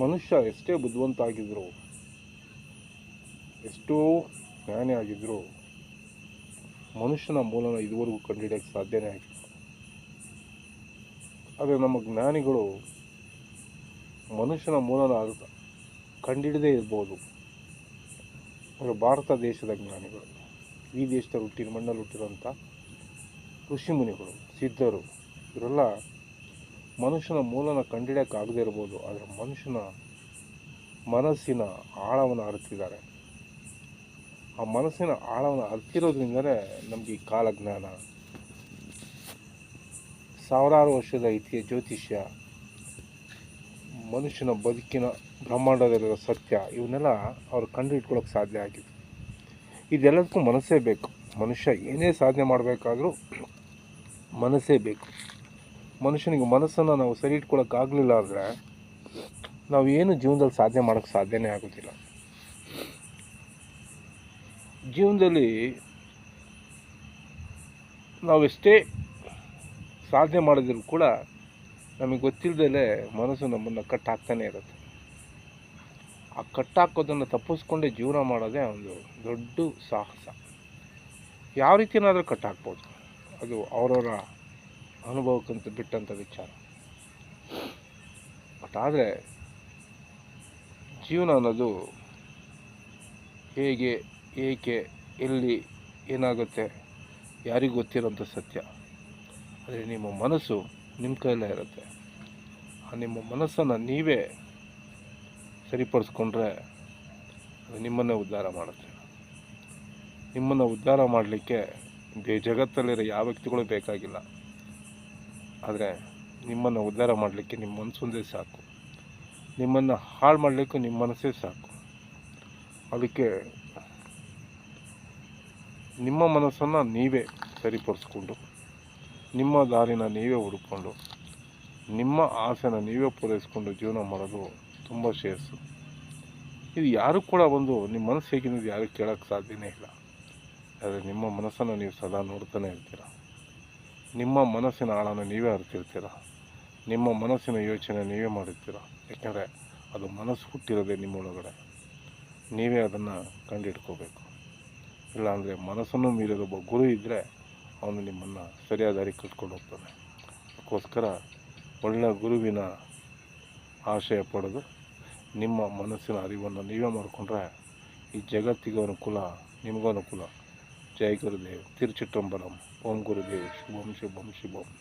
ಮನುಷ್ಯ ಎಷ್ಟೇ ಬುದ್ಧಿವಂತ ಆಗಿದ್ರು ಎಷ್ಟೋ ಜ್ಞಾನಿ ಆಗಿದ್ರು, ಮನುಷ್ಯನ ಮೂಲನ ಇದುವರೆಗೂ ಕಂಡುಹಿಡಿಯೋಕ್ಕೆ ಸಾಧ್ಯನೇ ಆಗಿಲ್ಲ. ಆದರೆ ನಮ್ಮ ಜ್ಞಾನಿಗಳು ಮನುಷ್ಯನ ಮೂಲನ ಕಂಡಿಡದೇ ಇರ್ಬೋದು. ಅವರು ಭಾರತ ದೇಶದ ಜ್ಞಾನಿಗಳು, ಈ ದೇಶದ ಹುಟ್ಟಿನ ಮಣ್ಣಲ್ಲಿ ಹುಟ್ಟಿರೋಂಥ ಋಷಿ ಮುನಿಗಳು, ಸಿದ್ಧರು, ಇವರೆಲ್ಲ ಮನುಷ್ಯನ ಮೂಲನ ಕಂಡಿಡಿಯೋಕ್ಕಾಗದೇ ಇರ್ಬೋದು, ಆದರೆ ಮನುಷ್ಯನ ಮನಸ್ಸಿನ ಆಳವನ್ನು ಅರಿತಿದ್ದಾರೆ. ಆ ಮನಸ್ಸಿನ ಆಳವನ್ನು ಅರಿತಿರೋದ್ರಿಂದಲೇ ನಮಗೆ ಈ ಕಾಲಜ್ಞಾನ. ಸಾವಿರಾರು ವರ್ಷದ ಇತಿಹ ಜ್ಯೋತಿಷ್ಯ, ಮನುಷ್ಯನ ಬದುಕಿನ ಬ್ರಹ್ಮಾಂಡದಲ್ಲಿರೋ ಸತ್ಯ, ಇವನ್ನೆಲ್ಲ ಅವ್ರು ಕಂಡು ಇಟ್ಕೊಳ್ಳೋಕೆ ಸಾಧ್ಯ ಆಗಿದೆ. ಇದೆಲ್ಲದಕ್ಕೂ ಮನಸ್ಸೇ ಬೇಕು. ಮನುಷ್ಯ ಏನೇ ಸಾಧನೆ ಮಾಡಬೇಕಾದ್ರೂ ಮನಸ್ಸೇ ಬೇಕು. ಮನುಷ್ಯನಿಗೆ ಮನಸ್ಸನ್ನು ನಾವು ಸರಿ ಇಟ್ಕೊಳ್ಳೋಕ್ಕಾಗಲಿಲ್ಲ ಅಂದರೆ ನಾವು ಏನು ಜೀವನದಲ್ಲಿ ಸಾಧನೆ ಮಾಡೋಕ್ಕೆ ಸಾಧ್ಯನೇ ಆಗೋದಿಲ್ಲ. ಜೀವನದಲ್ಲಿ ನಾವೆಷ್ಟೇ ಸಾಧನೆ ಮಾಡಿದ್ರು ಕೂಡ ನಮಗೆ ಗೊತ್ತಿಲ್ಲದಲೇ ಮನಸ್ಸು ನಮ್ಮನ್ನು ಕಟ್ಟಾಕ್ತಾನೆ ಇರುತ್ತೆ. ಆ ಕಟ್ಟಾಕೋದನ್ನು ತಪ್ಪಿಸ್ಕೊಂಡೇ ಜೀವನ ಮಾಡೋದೇ ಒಂದು ದೊಡ್ಡ ಸಾಹಸ. ಯಾವ ರೀತಿನಾದರೂ ಕಟ್ಟಾಕ್ಬೋದು. ಅದು ಅವರವರ ಅನುಭವಕ್ಕಂತ ಬಿಟ್ಟಂಥ ವಿಚಾರ. ಬಟ್ ಆದರೆ, ಜೀವನ ಅನ್ನೋದು ಹೇಗೆ, ಏಕೆ, ಎಲ್ಲಿ ಏನಾಗುತ್ತೆ ಯಾರಿಗೂ ಗೊತ್ತಿರೋಂಥ ಸತ್ಯ. ಆದರೆ ನಿಮ್ಮ ಮನಸ್ಸು ನಿಮ್ಮ ಕೈಯಲ್ಲೇ ಇರುತ್ತೆ. ಆ ನಿಮ್ಮ ಮನಸ್ಸನ್ನು ನೀವೇ ಸರಿಪಡಿಸ್ಕೊಂಡ್ರೆ ಅದು ನಿಮ್ಮನ್ನೇ ಉದ್ಧಾರ ಮಾಡುತ್ತೆ. ನಿಮ್ಮನ್ನು ಉದ್ಧಾರ ಮಾಡಲಿಕ್ಕೆ ಜಗತ್ತಲ್ಲಿರೋ ಯಾವ ವ್ಯಕ್ತಿಗಳು ಬೇಕಾಗಿಲ್ಲ. ಆದರೆ ನಿಮ್ಮನ್ನು ಉದ್ಧಾರ ಮಾಡಲಿಕ್ಕೆ ನಿಮ್ಮ ಮನಸ್ಸೊಂದೇ ಸಾಕು. ನಿಮ್ಮನ್ನು ಹಾಳು ಮಾಡಲಿಕ್ಕೂ ನಿಮ್ಮ ಮನಸ್ಸೇ ಸಾಕು. ಅದಕ್ಕೆ ನಿಮ್ಮ ಮನಸ್ಸನ್ನು ನೀವೇ ಸರಿಪಡಿಸ್ಕೊಂಡು, ನಿಮ್ಮ ದಾರಿನ ನೀವೇ ಹುಡುಕೊಂಡು, ನಿಮ್ಮ ಆಸೆನ ನೀವೇ ಪೂರೈಸ್ಕೊಂಡು ಜೀವನ ಮಾಡೋದು ತುಂಬ ಶ್ರೇಯಸ್ಸು. ಇದು ಯಾರು ಕೂಡ ಒಂದು ನಿಮ್ಮ ಮನಸ್ಸು ಹೇಗಿರೋದು ಯಾರು ಕೇಳೋಕ್ಕೆ ಸಾಧ್ಯನೇ ಇಲ್ಲ. ಆದರೆ ನಿಮ್ಮ ಮನಸ್ಸನ್ನು ನೀವು ಸದಾ ನೋಡ್ತಾನೆ ಇರ್ತೀರ? ನಿಮ್ಮ ಮನಸ್ಸಿನ ಆಳನ್ನು ನೀವೇ ಅರಿತಿರ್ತೀರ. ನಿಮ್ಮ ಮನಸ್ಸಿನ ಯೋಚನೆ ನೀವೇ ಮಾಡಿರ್ತೀರ. ಯಾಕೆಂದರೆ ಅದು ಮನಸ್ಸು ಹುಟ್ಟಿರೋದೇ ನಿಮ್ಮೊಳಗಡೆ ನೀವೇ ಅದನ್ನು ಕಂಡಿಡ್ಕೋಬೇಕು ಇಲ್ಲಾಂದರೆ ಮನಸ್ಸನ್ನು ಮೀರಿದ ಒಬ್ಬ ಗುರು ಇದ್ದರೆ ಅವನು ನಿಮ್ಮನ್ನು ಸರಿಯಾದ ದಾರಿ ಕಟ್ಕೊಂಡು ಹೋಗ್ತಾನೆ. ಅದಕ್ಕೋಸ್ಕರ ಒಳ್ಳೆಯ ಗುರುವಿನ ಆಶಯ ಪಡೆದು ನಿಮ್ಮ ಮನಸ್ಸಿನ ಅರಿವನ್ನು ನೀವೇ ಮಾಡಿಕೊಂಡ್ರೆ ಈ ಜಗತ್ತಿಗೂ ಅನುಕೂಲ, ನಿಮಗೂ ಅನುಕೂಲ. ஜெய் குருதேவ் திருச்சிற்றம்பலம் ஓம் குருதேவ் சிவம் சிவம் சிவம்